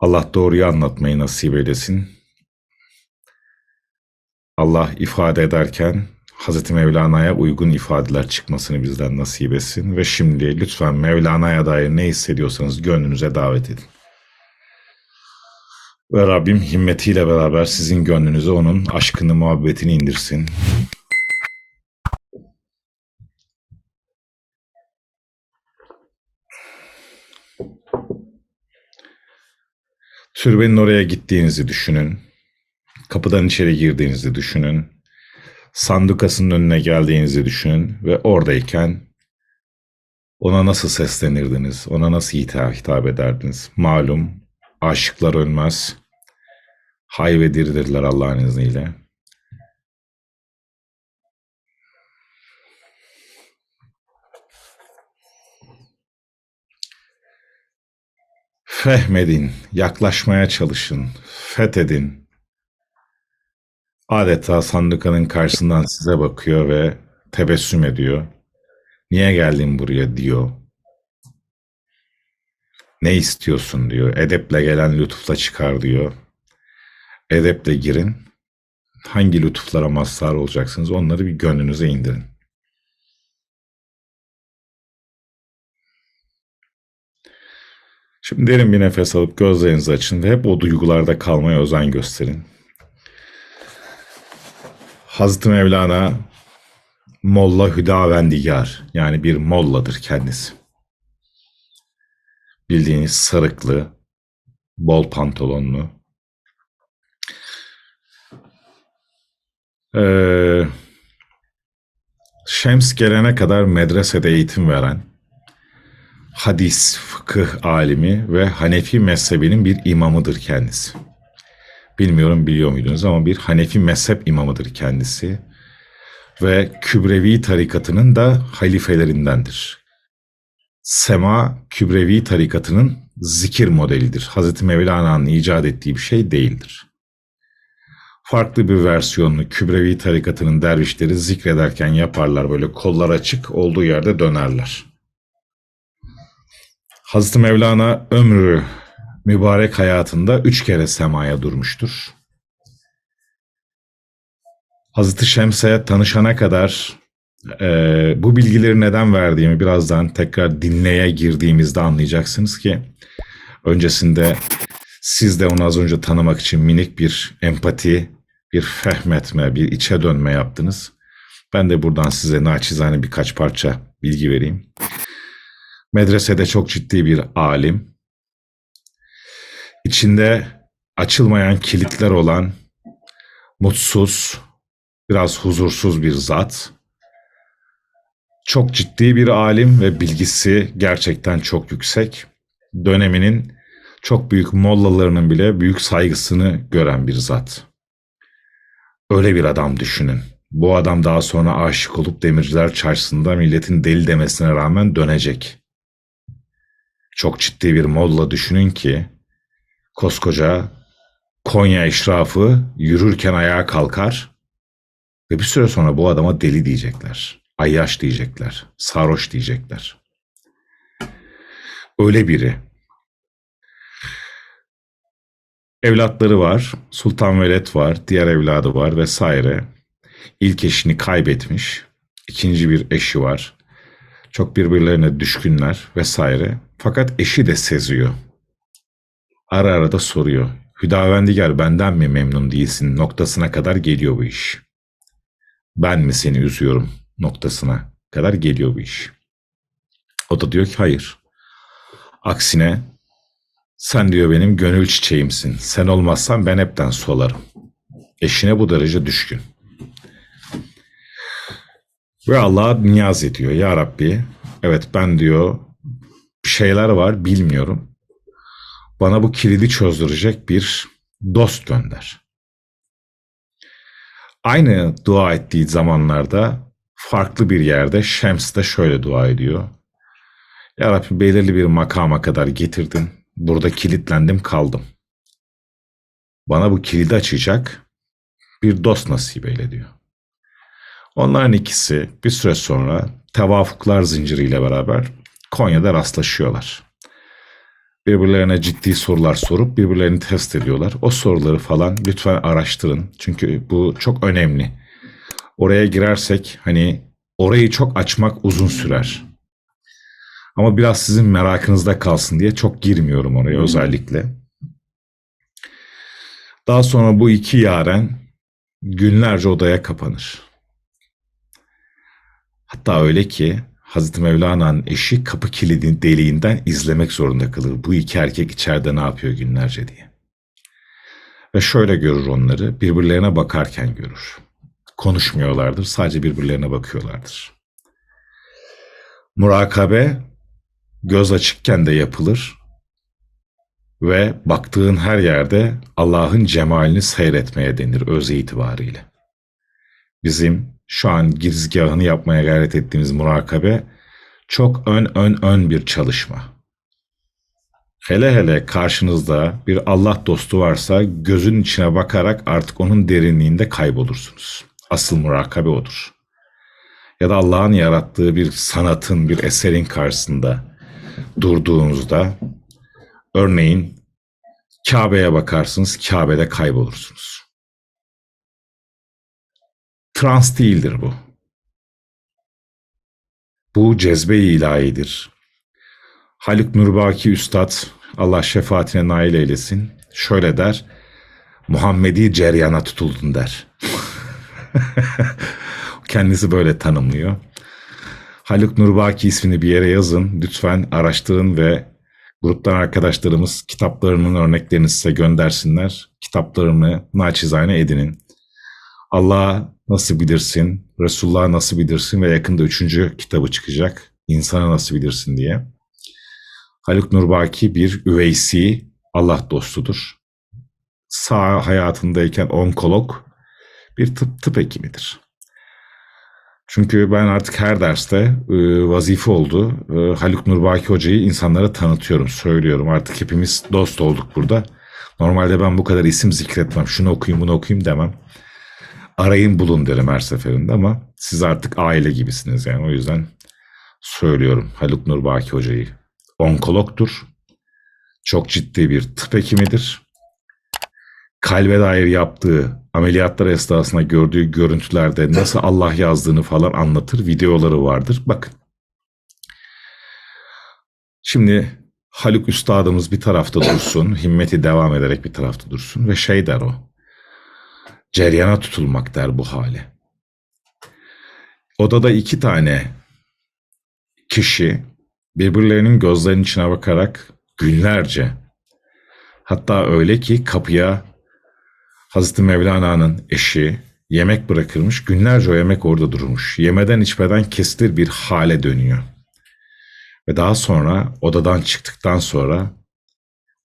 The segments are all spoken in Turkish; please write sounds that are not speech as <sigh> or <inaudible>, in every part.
Allah doğruyu anlatmayı nasip eylesin. Allah ifade ederken Hazreti Mevlana'ya uygun ifadeler çıkmasını bizden nasip etsin. Ve şimdi lütfen Mevlana'ya dair ne hissediyorsanız gönlünüze davet edin. Ve Rabbim himmetiyle beraber sizin gönlünüze onun aşkını, muhabbetini indirsin. Türbenin oraya gittiğinizi düşünün. Kapıdan içeri girdiğinizi düşünün. Sandukasının önüne geldiğinizi düşünün ve oradayken ona nasıl seslenirdiniz? Ona nasıl hitap, hitap ederdiniz? Malum aşıklar ölmez. Hay ve diridirler Allah'ın izniyle. Fehmedin, yaklaşmaya çalışın, fethedin. Adeta sandukanın karşısından size bakıyor ve tebessüm ediyor. Niye geldin buraya diyor. Ne istiyorsun diyor. Edeple gelen lütufla çıkar diyor. Edeple girin. Hangi lütuflara mazhar olacaksınız onları bir gönlünüze indirin. Şimdi derin bir nefes alıp gözlerinizi açın ve hep o duygularda kalmaya özen gösterin. Hazreti Mevlana Molla Hüdavendigar yani bir molladır kendisi. Bildiğiniz sarıklı, bol pantolonlu. Ee, Şems gelene kadar medresede eğitim veren, hadis, fıkıh alimi ve Hanefi mezhebinin bir imamıdır kendisi. Bilmiyorum biliyor muydunuz ama bir Hanefi mezhep imamıdır kendisi. Ve Kübrevi tarikatının da halifelerindendir. Sema Kübrevi tarikatının zikir modelidir. Hazreti Mevlana'nın icat ettiği bir şey değildir. Farklı bir versiyonunu Kübrevi tarikatının dervişleri zikrederken yaparlar böyle kollar açık olduğu yerde dönerler. Hazreti Mevlana ömrü mübarek hayatında üç kere semaya durmuştur. Hazreti Şems'e tanışana kadar e, bu bilgileri neden verdiğimi birazdan tekrar dinleye girdiğimizde anlayacaksınız ki öncesinde siz de onu az önce tanımak için minik bir empati, bir fehmetme, bir içe dönme yaptınız. Ben de buradan size naçizane birkaç parça bilgi vereyim. Medresede çok ciddi bir alim. İçinde açılmayan kilitler olan mutsuz, biraz huzursuz bir zat. Çok ciddi bir alim ve bilgisi gerçekten çok yüksek. Döneminin çok büyük mollalarının bile büyük saygısını gören bir zat. Öyle bir adam düşünün. Bu adam daha sonra aşık olup demirciler çarşısında milletin deli demesine rağmen dönecek. Çok ciddi bir molla düşünün ki koskoca Konya işrafı yürürken ayağa kalkar ve bir süre sonra bu adama deli diyecekler. Ayyaş diyecekler. Sarhoş diyecekler. Öyle biri. Evlatları var. Sultan Veled var. Diğer evladı var vesaire. İlk eşini kaybetmiş. İkinci bir eşi var. Çok birbirlerine düşkünler vesaire. Fakat eşi de seziyor. Ara ara da soruyor. Hüdavendigar benden mi memnun değilsin noktasına kadar geliyor bu iş. Ben mi seni üzüyorum noktasına kadar geliyor bu iş. O da diyor ki hayır. Aksine sen diyor benim gönül çiçeğimsin. Sen olmazsan ben hepten solarım. Eşine bu derece düşkün. Ve Allah'a niyaz ediyor. Ya Rabbi evet ben diyor şeyler var bilmiyorum. Bana bu kilidi çözdürecek bir dost gönder. Aynı dua ettiği zamanlarda farklı bir yerde Şems de şöyle dua ediyor. Ya Rabbi belirli bir makama kadar getirdin. Burada kilitlendim kaldım. Bana bu kilidi açacak bir dost nasip eyle diyor. Onların ikisi bir süre sonra tevafuklar zinciriyle beraber Konya'da rastlaşıyorlar. birbirlerine ciddi sorular sorup birbirlerini test ediyorlar. O soruları falan lütfen araştırın. Çünkü bu çok önemli. Oraya girersek hani orayı çok açmak uzun sürer. Ama biraz sizin merakınızda kalsın diye çok girmiyorum oraya özellikle. Daha sonra bu iki yaren günlerce odaya kapanır. Hatta öyle ki Hazreti Mevlana'nın eşi kapı kilidin deliğinden izlemek zorunda kalır. Bu iki erkek içeride ne yapıyor günlerce diye. Ve şöyle görür onları, birbirlerine bakarken görür. Konuşmuyorlardır, sadece birbirlerine bakıyorlardır. Murakabe göz açıkken de yapılır ve baktığın her yerde Allah'ın cemalini seyretmeye denir öz itibariyle. Bizim şu an girizgahını yapmaya gayret ettiğimiz murakabe çok ön ön ön bir çalışma. Hele hele karşınızda bir Allah dostu varsa gözün içine bakarak artık onun derinliğinde kaybolursunuz. Asıl murakabe odur. Ya da Allah'ın yarattığı bir sanatın, bir eserin karşısında durduğunuzda örneğin Kabe'ye bakarsınız, Kabe'de kaybolursunuz. Trans değildir bu. Bu cezbe-i ilahidir. Haluk Nurbaki Üstad, Allah şefaatine nail eylesin, şöyle der, Muhammedi ceryana tutuldun der. <laughs> Kendisi böyle tanımlıyor. Haluk Nurbaki ismini bir yere yazın. Lütfen araştırın ve gruptan arkadaşlarımız kitaplarının örneklerini size göndersinler. Kitaplarını naçizane edinin. Allah nasıl bilirsin, Resulullah nasıl bilirsin ve yakında üçüncü kitabı çıkacak. İnsana nasıl bilirsin diye. Haluk Nurbaki bir üveysi, Allah dostudur. Sağ hayatındayken onkolog, bir tıp tıp hekimidir. Çünkü ben artık her derste e, vazife oldu. E, Haluk Nurbaki Hoca'yı insanlara tanıtıyorum, söylüyorum. Artık hepimiz dost olduk burada. Normalde ben bu kadar isim zikretmem. Şunu okuyayım, bunu okuyayım demem. Arayın bulun derim her seferinde ama siz artık aile gibisiniz yani. O yüzden söylüyorum Haluk Nurbaki Hoca'yı. Onkologdur. Çok ciddi bir tıp hekimidir. Kalbe dair yaptığı ameliyatlar esnasında gördüğü görüntülerde nasıl Allah yazdığını falan anlatır. Videoları vardır. Bakın. Şimdi Haluk Üstadımız bir tarafta dursun, himmeti devam ederek bir tarafta dursun ve şey der o. Ceryana tutulmak der bu hale. Odada iki tane kişi birbirlerinin gözlerinin içine bakarak günlerce hatta öyle ki kapıya Hazreti Mevlana'nın eşi yemek bırakırmış. Günlerce o yemek orada durmuş. Yemeden içmeden kesilir bir hale dönüyor. Ve daha sonra odadan çıktıktan sonra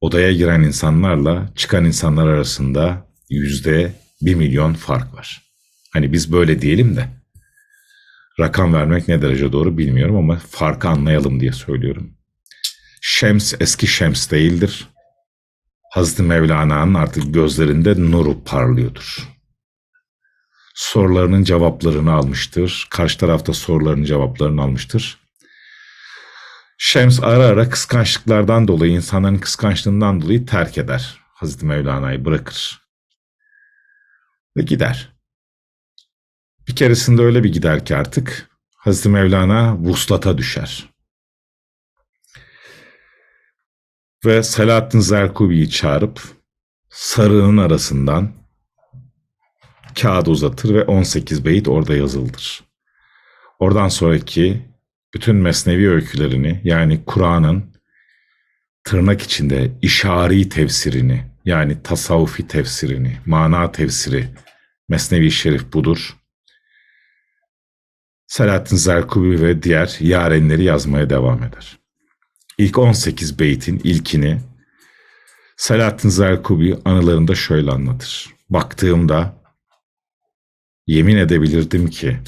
odaya giren insanlarla çıkan insanlar arasında yüzde bir milyon fark var. Hani biz böyle diyelim de rakam vermek ne derece doğru bilmiyorum ama farkı anlayalım diye söylüyorum. Şems eski Şems değildir. Hazreti Mevlana'nın artık gözlerinde nuru parlıyordur. Sorularının cevaplarını almıştır. Karşı tarafta sorularının cevaplarını almıştır. Şems ara ara kıskançlıklardan dolayı, insanların kıskançlığından dolayı terk eder. Hazreti Mevlana'yı bırakır. Ve gider. Bir keresinde öyle bir gider ki artık Hazreti Mevlana vuslata düşer. Ve Selahattin Zerkubi'yi çağırıp sarığın arasından kağıt uzatır ve 18 beyit orada yazıldır. Oradan sonraki bütün mesnevi öykülerini yani Kur'an'ın tırnak içinde işari tefsirini yani tasavvufi tefsirini, mana tefsiri, mesnevi şerif budur. Selahattin Zerkubi ve diğer yarenleri yazmaya devam eder. İlk 18 beytin ilkini Selahattin Zerkubi anılarında şöyle anlatır. Baktığımda yemin edebilirdim ki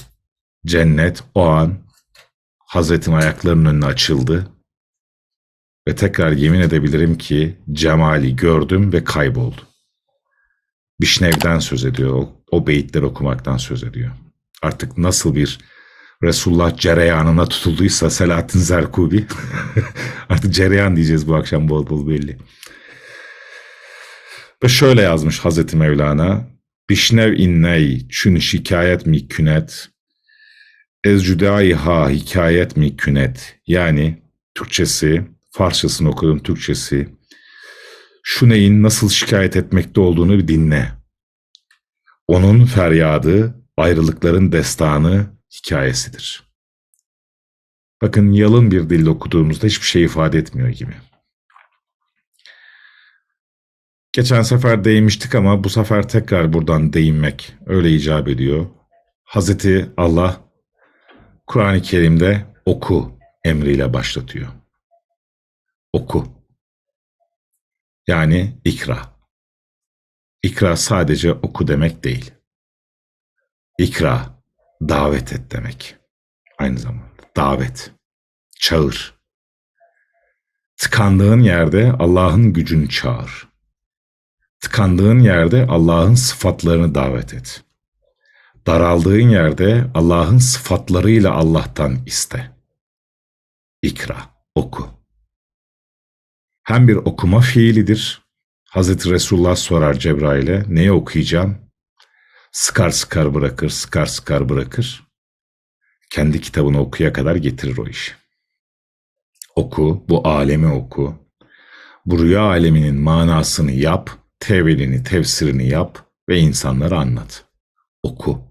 cennet o an Hazretin ayaklarının önüne açıldı ve tekrar yemin edebilirim ki cemali gördüm ve kayboldu. Bişnev'den söz ediyor, o, o beyitleri okumaktan söz ediyor. Artık nasıl bir Resulullah cereyanına tutulduysa Selahattin Zerkubi <laughs> artık cereyan diyeceğiz bu akşam bol bol belli. Ve şöyle yazmış Hazreti Mevlana Bişnev inney çün şikayet mi künet Ez ha hikayet mi künet yani Türkçesi Farsçasını okudum Türkçesi şu neyin nasıl şikayet etmekte olduğunu bir dinle. Onun feryadı ayrılıkların destanı hikayesidir. Bakın yalın bir dille okuduğumuzda hiçbir şey ifade etmiyor gibi. Geçen sefer değinmiştik ama bu sefer tekrar buradan değinmek öyle icap ediyor. Hazreti Allah Kur'an-ı Kerim'de oku emriyle başlatıyor. Oku. Yani ikra. İkra sadece oku demek değil. İkra, davet et demek. Aynı zamanda davet, çağır. Tıkandığın yerde Allah'ın gücünü çağır. Tıkandığın yerde Allah'ın sıfatlarını davet et. Daraldığın yerde Allah'ın sıfatlarıyla Allah'tan iste. İkra, oku. Hem bir okuma fiilidir. Hazreti Resulullah sorar Cebrail'e, neyi okuyacağım? Sıkar sıkar bırakır, sıkar sıkar bırakır. Kendi kitabını okuya kadar getirir o işi. Oku, bu alemi oku. Bu rüya aleminin manasını yap, tevilini, tefsirini yap ve insanlara anlat. Oku.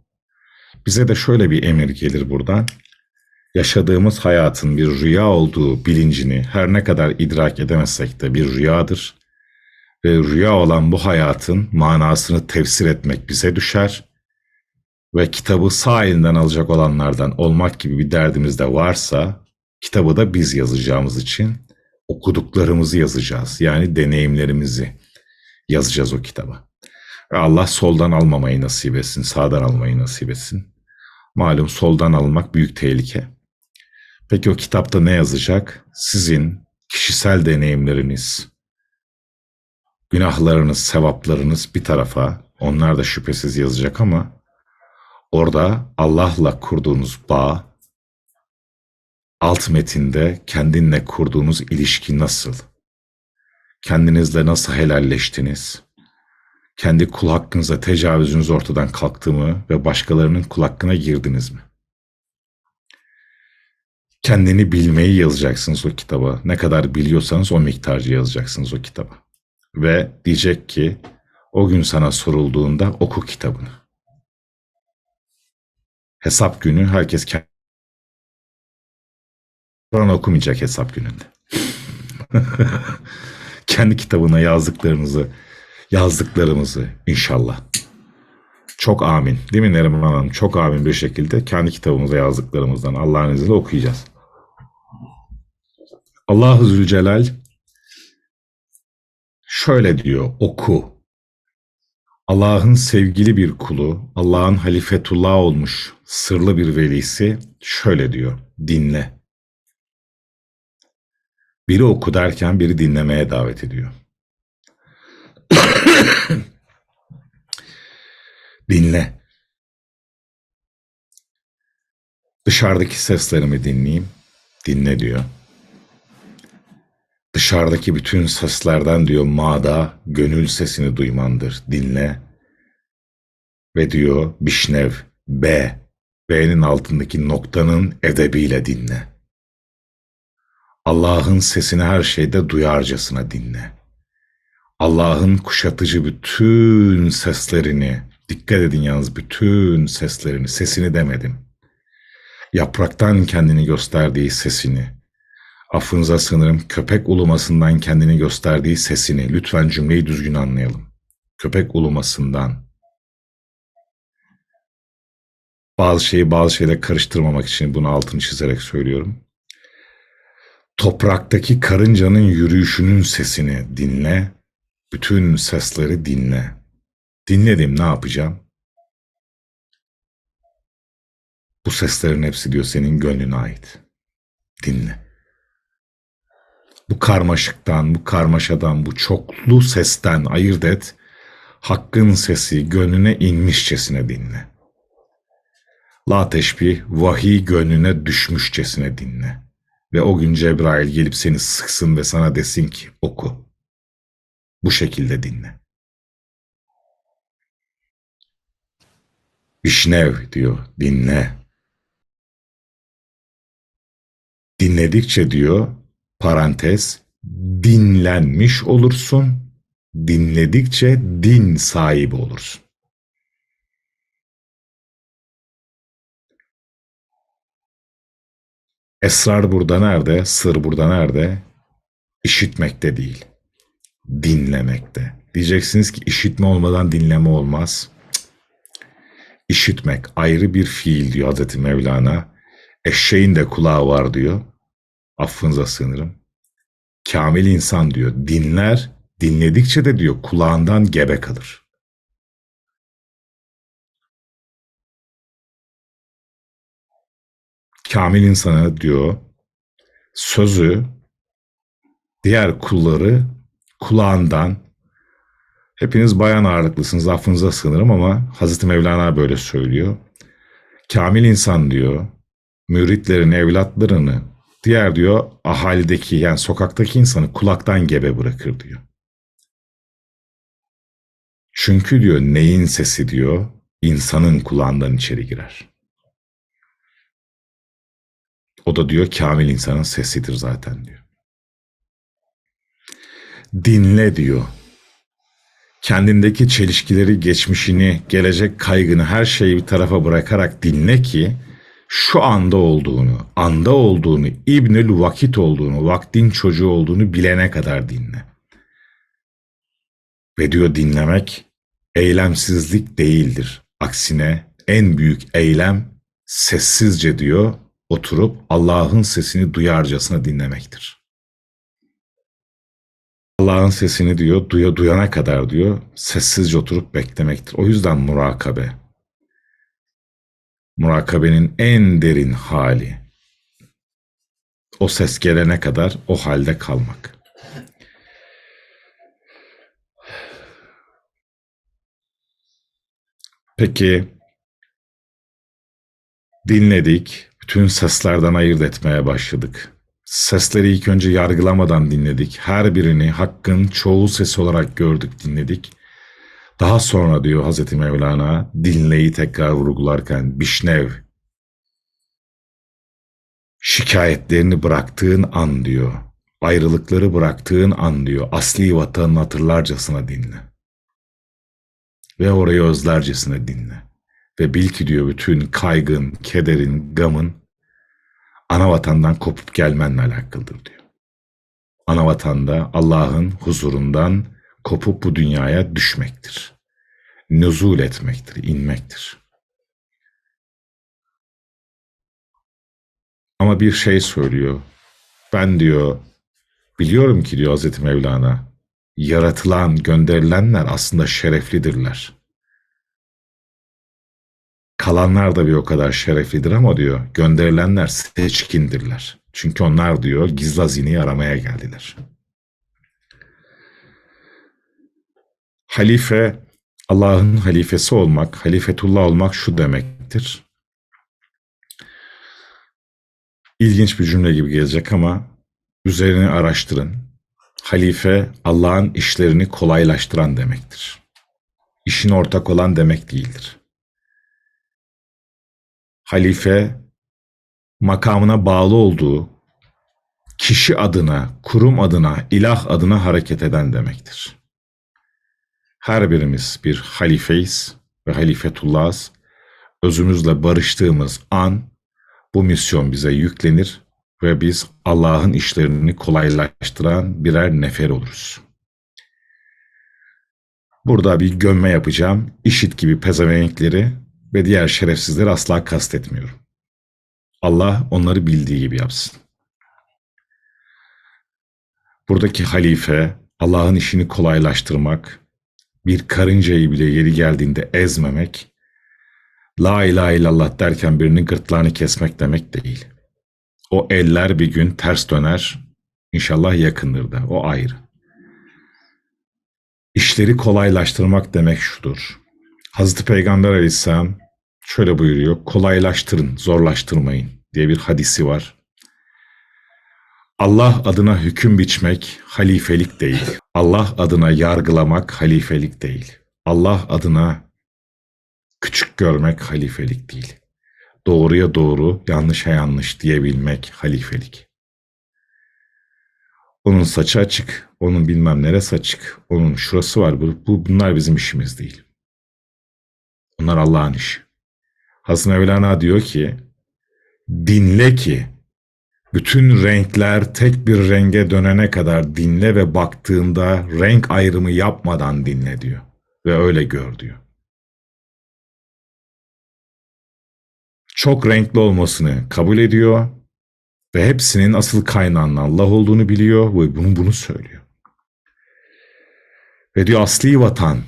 Bize de şöyle bir emir gelir buradan. Yaşadığımız hayatın bir rüya olduğu bilincini her ne kadar idrak edemezsek de bir rüyadır. Ve rüya olan bu hayatın manasını tefsir etmek bize düşer. Ve kitabı sağ elinden alacak olanlardan olmak gibi bir derdimiz de varsa kitabı da biz yazacağımız için okuduklarımızı yazacağız. Yani deneyimlerimizi yazacağız o kitaba. Allah soldan almamayı nasip etsin, sağdan almayı nasip etsin. Malum soldan almak büyük tehlike. Peki o kitapta ne yazacak? Sizin kişisel deneyimleriniz, günahlarınız, sevaplarınız bir tarafa, onlar da şüphesiz yazacak ama orada Allah'la kurduğunuz bağ, alt metinde kendinle kurduğunuz ilişki nasıl? Kendinizle nasıl helalleştiniz? Kendi kul hakkınıza tecavüzünüz ortadan kalktı mı ve başkalarının kul hakkına girdiniz mi? Kendini bilmeyi yazacaksınız o kitaba. Ne kadar biliyorsanız o miktarca yazacaksınız o kitaba. Ve diyecek ki o gün sana sorulduğunda oku kitabını. Hesap günü herkes kendi Kur'an okumayacak hesap gününde. <laughs> kendi kitabına yazdıklarınızı yazdıklarımızı inşallah. Çok amin. Değil mi Neriman Hanım? Çok amin bir şekilde kendi kitabımıza yazdıklarımızdan Allah'ın izniyle okuyacağız. Allah-u Zülcelal şöyle diyor, oku. Allah'ın sevgili bir kulu, Allah'ın halifetullah olmuş sırlı bir velisi şöyle diyor, dinle. Biri oku derken biri dinlemeye davet ediyor. <coughs> Dinle. Dışarıdaki seslerimi dinleyeyim. Dinle diyor. Dışarıdaki bütün seslerden diyor mada gönül sesini duymandır. Dinle. Ve diyor Bişnev B. B'nin altındaki noktanın edebiyle dinle. Allah'ın sesini her şeyde duyarcasına dinle. Allah'ın kuşatıcı bütün seslerini, dikkat edin yalnız bütün seslerini, sesini demedim. Yapraktan kendini gösterdiği sesini, affınıza sınırım köpek ulumasından kendini gösterdiği sesini, lütfen cümleyi düzgün anlayalım. Köpek ulumasından. Bazı şeyi bazı şeyle karıştırmamak için bunu altını çizerek söylüyorum. Topraktaki karıncanın yürüyüşünün sesini dinle, bütün sesleri dinle. Dinledim ne yapacağım? Bu seslerin hepsi diyor senin gönlüne ait. Dinle. Bu karmaşıktan, bu karmaşadan, bu çoklu sesten ayırt et. Hakkın sesi gönlüne inmişçesine dinle. La teşbih vahiy gönlüne düşmüşçesine dinle. Ve o gün Cebrail gelip seni sıksın ve sana desin ki oku. Bu şekilde dinle. İşnev diyor dinle. Dinledikçe diyor parantez dinlenmiş olursun. Dinledikçe din sahibi olursun. Esrar burada nerede? Sır burada nerede? İşitmekte değil. Dinlemekte. Diyeceksiniz ki işitme olmadan dinleme olmaz. Cık. İşitmek ayrı bir fiil diyor Hazreti Mevlana. Eşeğin de kulağı var diyor. Affınıza sığınırım. Kamil insan diyor. Dinler, dinledikçe de diyor kulağından gebe kalır. Kamil insana diyor sözü diğer kulları kulağından hepiniz bayan ağırlıklısınız affınıza sığınırım ama Hazreti Mevlana böyle söylüyor. Kamil insan diyor müritlerini, evlatlarını diğer diyor ahalideki yani sokaktaki insanı kulaktan gebe bırakır diyor. Çünkü diyor neyin sesi diyor insanın kulağından içeri girer. O da diyor kamil insanın sesidir zaten diyor. Dinle diyor. Kendindeki çelişkileri, geçmişini, gelecek kaygını her şeyi bir tarafa bırakarak dinle ki şu anda olduğunu, anda olduğunu, İbnül Vakit olduğunu, vaktin çocuğu olduğunu bilene kadar dinle. Ve diyor dinlemek eylemsizlik değildir. Aksine en büyük eylem sessizce diyor oturup Allah'ın sesini duyarcasına dinlemektir. Allah'ın sesini diyor duya duyana kadar diyor sessizce oturup beklemektir. O yüzden murakabe. Murakabenin en derin hali. O ses gelene kadar o halde kalmak. Peki dinledik, bütün seslerden ayırt etmeye başladık. Sesleri ilk önce yargılamadan dinledik. Her birini hakkın çoğu sesi olarak gördük, dinledik. Daha sonra diyor Hazreti Mevlana, dinleyi tekrar vurgularken bişnev, şikayetlerini bıraktığın an diyor, ayrılıkları bıraktığın an diyor, asli vatanını hatırlarcasına dinle. Ve orayı özlercesine dinle. Ve bil ki diyor bütün kaygın, kederin, gamın ana vatandan kopup gelmenle alakalıdır diyor. Ana vatanda Allah'ın huzurundan kopup bu dünyaya düşmektir. Nüzul etmektir, inmektir. Ama bir şey söylüyor. Ben diyor, biliyorum ki diyor Hazreti Mevlana, yaratılan, gönderilenler aslında şereflidirler. Kalanlar da bir o kadar şereflidir ama diyor gönderilenler seçkindirler. Çünkü onlar diyor gizli hazineyi aramaya geldiler. Halife, Allah'ın halifesi olmak, halifetullah olmak şu demektir. İlginç bir cümle gibi gelecek ama üzerini araştırın. Halife Allah'ın işlerini kolaylaştıran demektir. İşin ortak olan demek değildir halife makamına bağlı olduğu kişi adına, kurum adına, ilah adına hareket eden demektir. Her birimiz bir halifeyiz ve halifetullahız. Özümüzle barıştığımız an bu misyon bize yüklenir ve biz Allah'ın işlerini kolaylaştıran birer nefer oluruz. Burada bir gömme yapacağım. İşit gibi pezevenkleri ve diğer şerefsizleri asla kastetmiyorum. Allah onları bildiği gibi yapsın. Buradaki halife Allah'ın işini kolaylaştırmak, bir karıncayı bile yeri geldiğinde ezmemek, La ilahe illallah derken birinin gırtlağını kesmek demek değil. O eller bir gün ters döner, inşallah yakındır da, o ayrı. İşleri kolaylaştırmak demek şudur. Hazreti Peygamber aleyhisselam şöyle buyuruyor. Kolaylaştırın, zorlaştırmayın diye bir hadisi var. Allah adına hüküm biçmek halifelik değil. Allah adına yargılamak halifelik değil. Allah adına küçük görmek halifelik değil. Doğruya doğru, yanlışa yanlış diyebilmek halifelik. Onun saçı açık, onun bilmem neresi açık, onun şurası var. Bu, bu bunlar bizim işimiz değil. Bunlar Allah'ın işi. Hazreti Mevlana diyor ki, dinle ki bütün renkler tek bir renge dönene kadar dinle ve baktığında renk ayrımı yapmadan dinle diyor. Ve öyle gör diyor. Çok renkli olmasını kabul ediyor ve hepsinin asıl kaynağının Allah olduğunu biliyor ve bunu bunu söylüyor. Ve diyor asli vatan,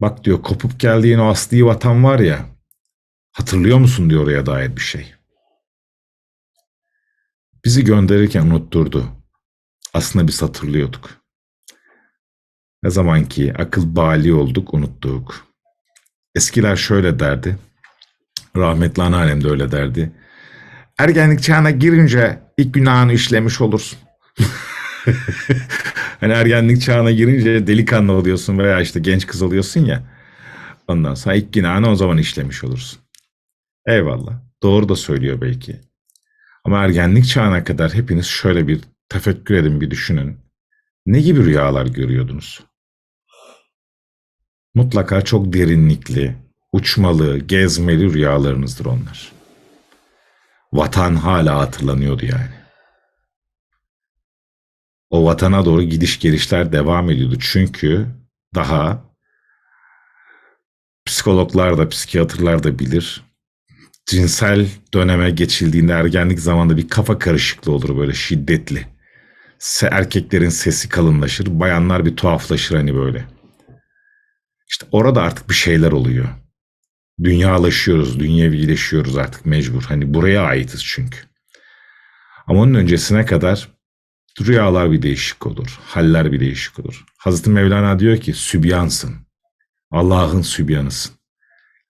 bak diyor kopup geldiğin o asli vatan var ya, hatırlıyor musun diyor oraya dair bir şey. Bizi gönderirken unutturdu. Aslında biz hatırlıyorduk. Ne zaman ki akıl bali olduk unuttuk. Eskiler şöyle derdi. Rahmetli anneannem de öyle derdi. Ergenlik çağına girince ilk günahını işlemiş olursun. <laughs> hani ergenlik çağına girince delikanlı oluyorsun veya işte genç kız oluyorsun ya. Ondan sonra ilk günahını o zaman işlemiş olursun. Eyvallah. Doğru da söylüyor belki. Ama ergenlik çağına kadar hepiniz şöyle bir tefekkür edin, bir düşünün. Ne gibi rüyalar görüyordunuz? Mutlaka çok derinlikli, uçmalı, gezmeli rüyalarınızdır onlar. Vatan hala hatırlanıyordu yani. O vatana doğru gidiş gelişler devam ediyordu. Çünkü daha psikologlar da, psikiyatrlar da bilir. Cinsel döneme geçildiğinde ergenlik zamanında bir kafa karışıklığı olur böyle şiddetli. Erkeklerin sesi kalınlaşır, bayanlar bir tuhaflaşır hani böyle. İşte orada artık bir şeyler oluyor. Dünyalaşıyoruz, dünyevileşiyoruz artık mecbur. Hani buraya aitiz çünkü. Ama onun öncesine kadar rüyalar bir değişik olur, haller bir değişik olur. Hazreti Mevlana diyor ki sübyansın. Allah'ın sübyanısın.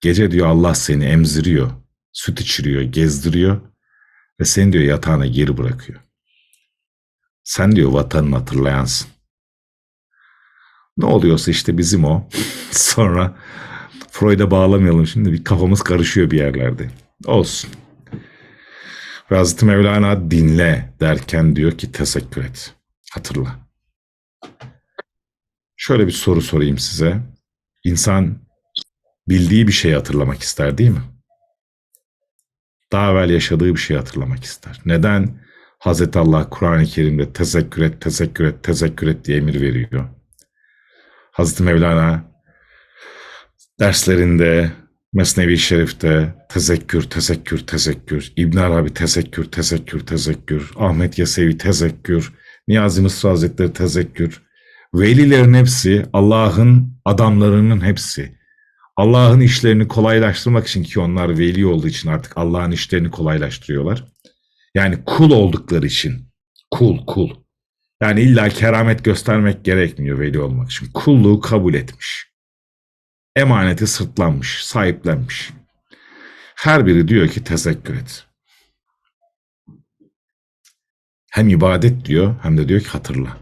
Gece diyor Allah seni emziriyor, süt içiriyor, gezdiriyor ve seni diyor yatağına geri bırakıyor. Sen diyor vatanını hatırlayansın. Ne oluyorsa işte bizim o. <laughs> Sonra Freud'a bağlamayalım şimdi bir kafamız karışıyor bir yerlerde. Olsun. Ve Hazreti Mevlana dinle derken diyor ki tesekkür et. Hatırla. Şöyle bir soru sorayım size. İnsan bildiği bir şeyi hatırlamak ister değil mi? Daha evvel yaşadığı bir şeyi hatırlamak ister. Neden Hazreti Allah Kur'an-ı Kerim'de tezekkür et, tezekkür et, tezekkür et diye emir veriyor? Hazreti Mevlana derslerinde Mesnevi Şerif'te tezekkür, tezekkür, tezekkür, İbn Arabi tezekkür, tezekkür, tezekkür, Ahmet Yesevi tezekkür, Niyazi Mısra Hazretleri tezekkür. Velilerin hepsi, Allah'ın adamlarının hepsi. Allah'ın işlerini kolaylaştırmak için ki onlar veli olduğu için artık Allah'ın işlerini kolaylaştırıyorlar. Yani kul oldukları için. Kul, kul. Yani illa keramet göstermek gerekmiyor veli olmak için. Kulluğu kabul etmiş emaneti sırtlanmış, sahiplenmiş. Her biri diyor ki tezekkür et. Hem ibadet diyor hem de diyor ki hatırla.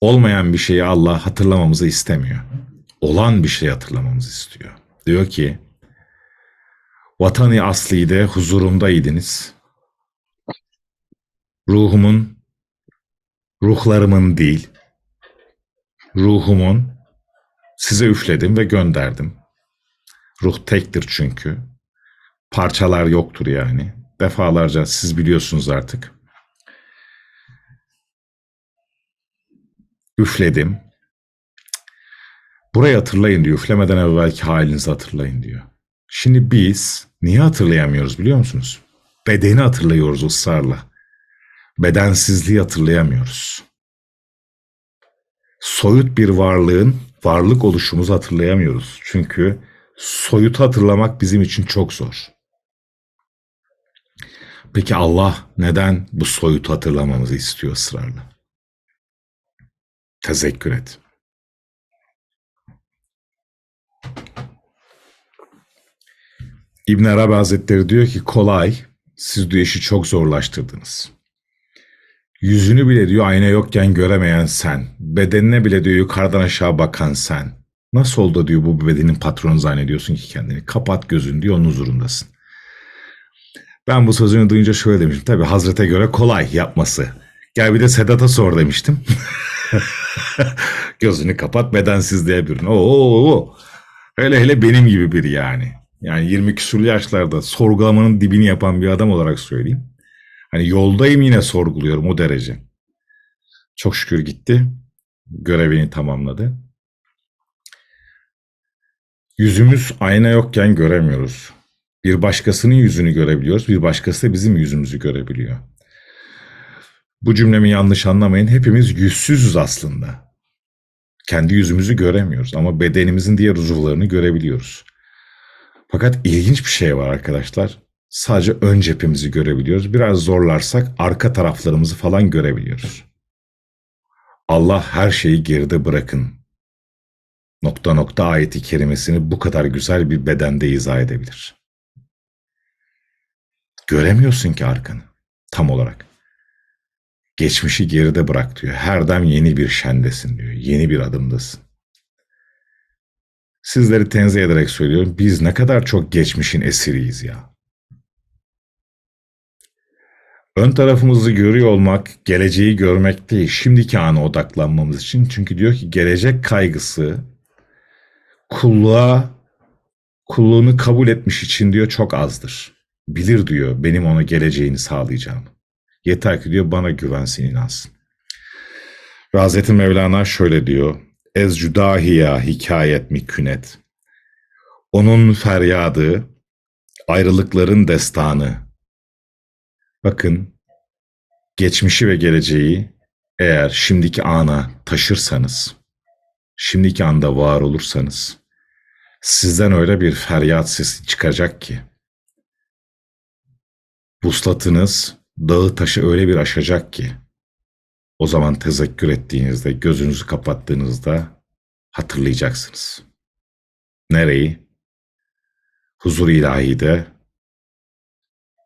Olmayan bir şeyi Allah hatırlamamızı istemiyor. Olan bir şeyi hatırlamamızı istiyor. Diyor ki vatanı aslide huzurumdaydınız. Ruhumun, ruhlarımın değil, ruhumun Size üfledim ve gönderdim. Ruh tektir çünkü. Parçalar yoktur yani. Defalarca siz biliyorsunuz artık. Üfledim. Burayı hatırlayın diyor. Üflemeden evvelki halinizi hatırlayın diyor. Şimdi biz niye hatırlayamıyoruz biliyor musunuz? Bedeni hatırlıyoruz ısrarla. Bedensizliği hatırlayamıyoruz. Soyut bir varlığın varlık oluşumuzu hatırlayamıyoruz. Çünkü soyut hatırlamak bizim için çok zor. Peki Allah neden bu soyut hatırlamamızı istiyor ısrarla? Tezekkür et. İbn Arabi Hazretleri diyor ki kolay, siz diyor işi çok zorlaştırdınız. Yüzünü bile diyor ayna yokken göremeyen sen, bedenine bile diyor yukarıdan aşağı bakan sen. Nasıl oldu diyor bu bedenin patronu zannediyorsun ki kendini. Kapat gözünü diyor onun huzurundasın. Ben bu sözünü duyunca şöyle demiştim. Tabii Hazret'e göre kolay yapması. Gel bir de Sedat'a sor demiştim. <laughs> Gözünü kapat bedensizliğe bürün. Oo, hele hele benim gibi biri yani. Yani 20 küsurlu yaşlarda sorgulamanın dibini yapan bir adam olarak söyleyeyim. Hani yoldayım yine sorguluyorum o derece. Çok şükür gitti. Görevini tamamladı. Yüzümüz ayna yokken göremiyoruz. Bir başkasının yüzünü görebiliyoruz. Bir başkası da bizim yüzümüzü görebiliyor. Bu cümlemi yanlış anlamayın. Hepimiz yüzsüzüz aslında. Kendi yüzümüzü göremiyoruz ama bedenimizin diğer uzuvlarını görebiliyoruz. Fakat ilginç bir şey var arkadaşlar. Sadece ön cephemizi görebiliyoruz. Biraz zorlarsak arka taraflarımızı falan görebiliyoruz. Allah her şeyi geride bırakın. Nokta nokta ayeti kerimesini bu kadar güzel bir bedende izah edebilir. Göremiyorsun ki arkanı tam olarak. Geçmişi geride bırak diyor. Her dem yeni bir şendesin diyor. Yeni bir adımdasın. Sizleri tenzih ederek söylüyorum. Biz ne kadar çok geçmişin esiriyiz ya. Ön tarafımızı görüyor olmak, geleceği görmek değil, şimdiki ana odaklanmamız için. Çünkü diyor ki gelecek kaygısı kulluğa, kulluğunu kabul etmiş için diyor çok azdır. Bilir diyor benim ona geleceğini sağlayacağım. Yeter ki diyor bana güvensin inansın. Ve Hazreti Mevlana şöyle diyor. Ez cüdahiya hikayet mi künet. Onun feryadı, ayrılıkların destanı. Bakın, geçmişi ve geleceği eğer şimdiki ana taşırsanız, şimdiki anda var olursanız, sizden öyle bir feryat sesi çıkacak ki, vuslatınız dağı taşı öyle bir aşacak ki, o zaman tezekkür ettiğinizde, gözünüzü kapattığınızda hatırlayacaksınız. Nereyi? Huzur ilahide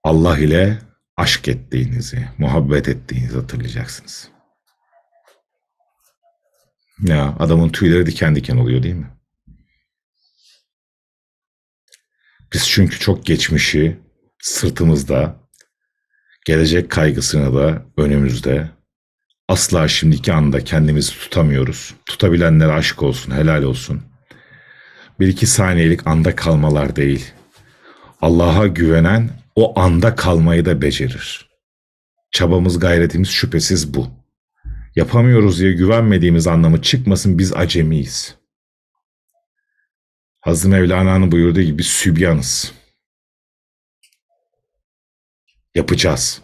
Allah ile aşk ettiğinizi, muhabbet ettiğinizi hatırlayacaksınız. Ya adamın tüyleri diken diken oluyor değil mi? Biz çünkü çok geçmişi sırtımızda, gelecek kaygısını da önümüzde, asla şimdiki anda kendimizi tutamıyoruz. Tutabilenlere aşk olsun, helal olsun. Bir iki saniyelik anda kalmalar değil. Allah'a güvenen o anda kalmayı da becerir. Çabamız, gayretimiz şüphesiz bu. Yapamıyoruz diye güvenmediğimiz anlamı çıkmasın biz acemiyiz. Hazreti Mevlana'nın buyurduğu gibi sübyanız. Yapacağız.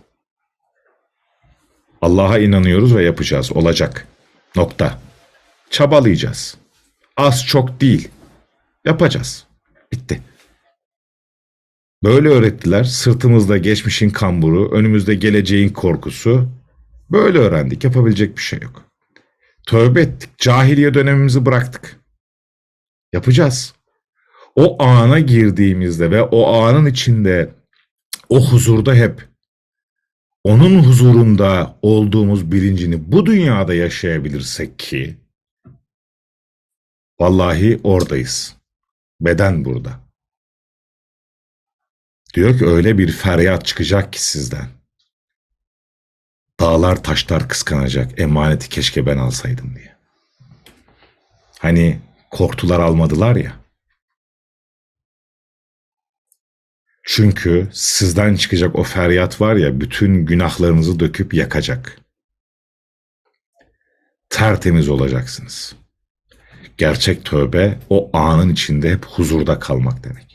Allah'a inanıyoruz ve yapacağız. Olacak. Nokta. Çabalayacağız. Az çok değil. Yapacağız. Bitti. Böyle öğrettiler. Sırtımızda geçmişin kamburu, önümüzde geleceğin korkusu. Böyle öğrendik. Yapabilecek bir şey yok. Tövbe ettik. Cahiliye dönemimizi bıraktık. Yapacağız. O ana girdiğimizde ve o anın içinde o huzurda hep onun huzurunda olduğumuz bilincini bu dünyada yaşayabilirsek ki vallahi oradayız. Beden burada. Diyor ki öyle bir feryat çıkacak ki sizden. Dağlar taşlar kıskanacak. Emaneti keşke ben alsaydım diye. Hani korktular almadılar ya. Çünkü sizden çıkacak o feryat var ya bütün günahlarınızı döküp yakacak. Tertemiz olacaksınız. Gerçek tövbe o anın içinde hep huzurda kalmak demek.